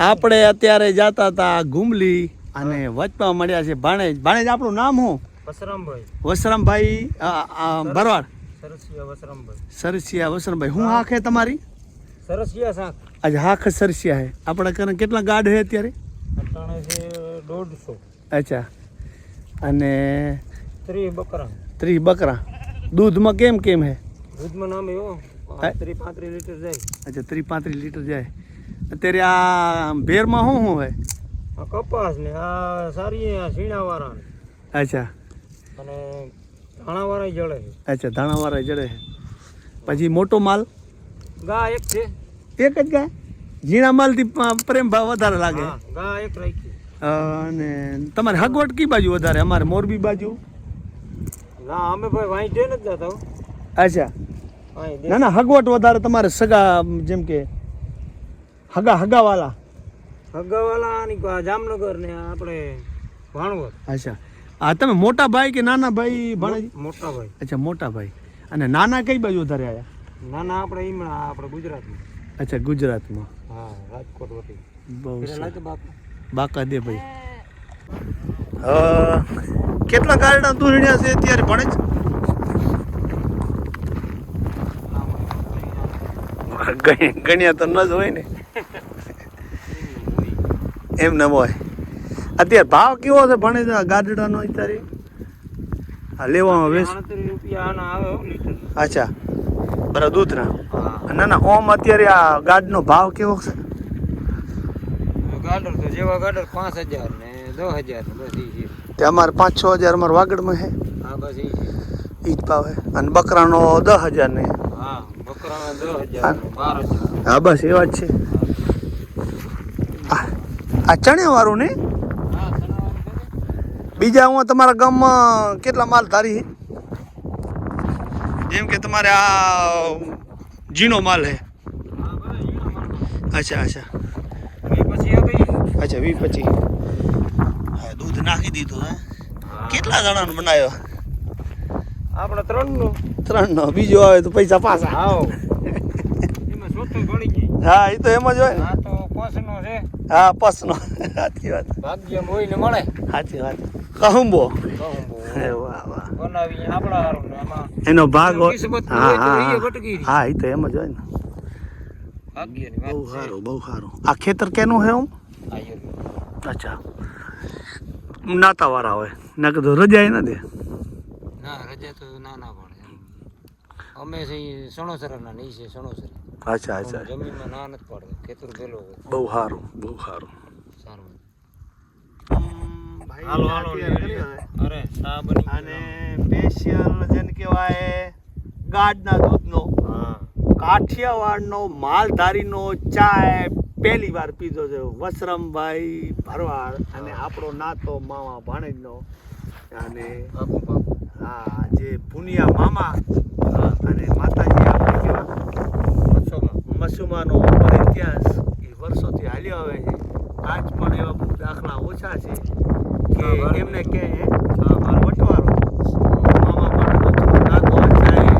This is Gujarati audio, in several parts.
આપણે અત્યારે જતા હતા ગુમલી અને વચમાં મળ્યા છે ભાણેજ. ભાણેજ આપણું નામ શું? વસરામભાઈ. વસરામભાઈ ભરવાડ. સરસિયા વસરામભાઈ. હું હાખ હે તમારી? સરસિયા શાક. આજે હાખ સરસિયા હે. આપણા ઘરે કેટલા ગાઢ હે અત્યારે? દોઢસો. અચ્છા. અને ત્રીસ બકરા. ત્રીસ બકરા. દૂધમાં કેમ કેમ હે? દૂધમાં નામ એવો. હા. ત્રીસ પાંત્રીસ લીટર જાય. અચ્છા ત્રીસ પાંત્રીસ લીટર જાય. અત્યારે આ ભેરમાં શું શું હોય? કપાસ ને આ સારી આ સીણાવાળા અચ્છા. અને ધાણાવાળા જળે છે. અચ્છા ધાણાવાળા જડે છે. પછી મોટો માલ? ગા એક છે. એક જ ગાય ઝીણા માલથી પ્રેમ ભાવ વધારે લાગે. હા ગા એક રાખી. અને તમારે હગવટ કઈ બાજુ વધારે? અમારે મોરબી બાજુ? ના અમે ભાઈ વાંચે નથી જતા અચ્છા. ના ના હગવટ વધારે તમારે સગા જેમ કે હગા હગાવાલા. હગાવાલા ની જામનગર ને આપણે ભાણવર અચ્છા. આ તમે મોટા ભાઈ કે નાના ભાઈ ભાણેજી? મોટા ભાઈ. અચ્છા મોટા ભાઈ. અને નાના કઈ બાજુ વધારે આવ્યા ના ના આપણે ઈમણા આપણે ગુજરાતમાં. અચ્છા ગુજરાતમાં. હા રાજકોટ વટી બહુ બાકા દે ભાઈ. કેટલા ગાર્ડન દૂરણ્યા છે અત્યારે ભણે ગણ્યા તો ન જ હોય ને. એમ ન હોય. અત્યારે ભાવ કેવો છે ભણે છે? ગારડાનો અત્યારે? હા લેવામાં લીટર. અચ્છા. બરાબર દૂધના? ના ના ઓમ અત્યારે આ ગાડનો ભાવ કેવો છે? ગાડર તો જેવા ગાડર પાંચ હજાર ને દસ હજાર તે અમારે પાંચ છ હજાર અમારે વાગડમાં હે હા બસ એ જ ભાવ હે અને બકરાનો દસ હજાર ને. હા બકરાના દસ હજાર હા બસ એવા જ છે. આ ચણિયા વાળું ને? ને? બીજા હું તમારા ગામમાં કેટલા માલ ધારી જેમ કે તમારે આ ઝીણો માલ છે. હા. અચ્છા અચ્છા. એ પછી આ અચ્છા વી પછી હા દૂધ નાખી દીધું હે. કેટલા જણાનો બનાવ્યો? આપણે ત્રણનું ત્રણનો. બીજો આવે તો પૈસા પાછા. આવો હા એ તો એમ જ હોય ને. આ તો પાંચ નો છે. હા પસનો. સાચી વાત. ભાગ્ય મોઈને મળે. સાચી વાત. કહુંબો. કહું વાહ વાહ. બનાવી આપણા હારું એનો ભાગ હા હા હા. હા. એ તો એમ જ હોય ને. બહુ સારું બહુ સારું. આ ખેતર કેનું છે હું અચ્છા. નાતા વાળા હોય. ના કીધું રજા ના દે? ના રજા તો ના ના પડે. અમે સણોસરાના નહીં છે સણોસરા. અચ્છા અચ્છા જમીનમાં ના નથી પડતો. ખેતર પેલો બહુ સારું બહુ સારું. સારું હાલો હાલો અરે ચા અને સ્પેશિયલ જેને કહેવાય ગાડના દૂધનો. હા. કાઠિયાવાડનો માલધારીનો ચાય પહેલી વાર પીધો છે વસરમભાઈ ભરવાડ અને આપણો નાતો મામા ભાણેજનો. અને હા જે પુનિયા મામા અને માતાજી મસુમાનો ઉપર ઇતિહાસ એ વર્ષોથી હાલ્યો આવે છે. આજ પણ એવા બહુ દાખલા ઓછા છે કે એમને કે વટવારો. મામા પણ નાતો ચાય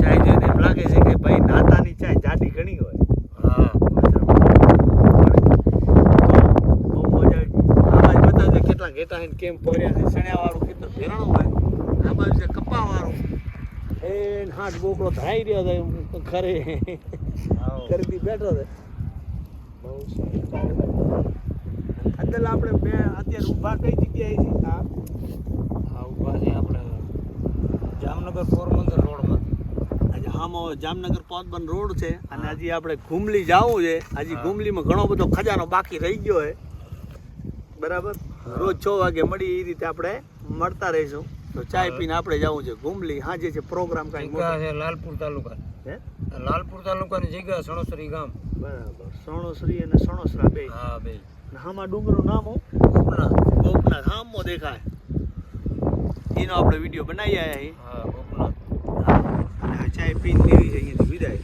ચાય જોઈને એમ લાગે છે કે ભાઈ નાતાની ચાય જાડી ઘણી હોય. કેટલા ઘેટા કેમ પોર્યા છે. સણ્યાવાળું કેટલું ભેરણું હોય. આ બાજુ એ હાથ બોકડો ધરાઈ રહ્યો હતો ખરે. ખરીદી બેઠો છે. બહુ અત્યારે આપણે બે અત્યારે ઊભા કઈ જગ્યાએ છીએ? આ હા ઊભા છે આપણે જામનગર પોરબંદર રોડમાં. આજે હામો જામનગર પોતબન રોડ છે અને હજી આપણે ઘુમલી જવું છે. હજી. ઘુમલીમાં ઘણો બધો ખજાનો બાકી રહી ગયો છે. બરાબર? રોજ છ વાગે મળી એ રીતે આપણે મળતા રહીશું. તો ચાય. પીને આપણે જવું છે ગુમલી. હાજે છે પ્રોગ્રામ કાંઈ જગ્યા છે લાલપુર તાલુકા. હે? લાલપુર તાલુકાની જગ્યા સણોસરી ગામ. બરાબર. સણોસરી અને સણોસરા બે. હા બે. હામાં ડુંગરનું નામ હો ગોપનાથ. ગોપનાથ. હામો દેખાય. એનો આપણે વીડિયો બનાવી આવ્યા હા. ગોપનાથ. હા. ચાય પીને દેવી છે અહીંયાથી વિદાય.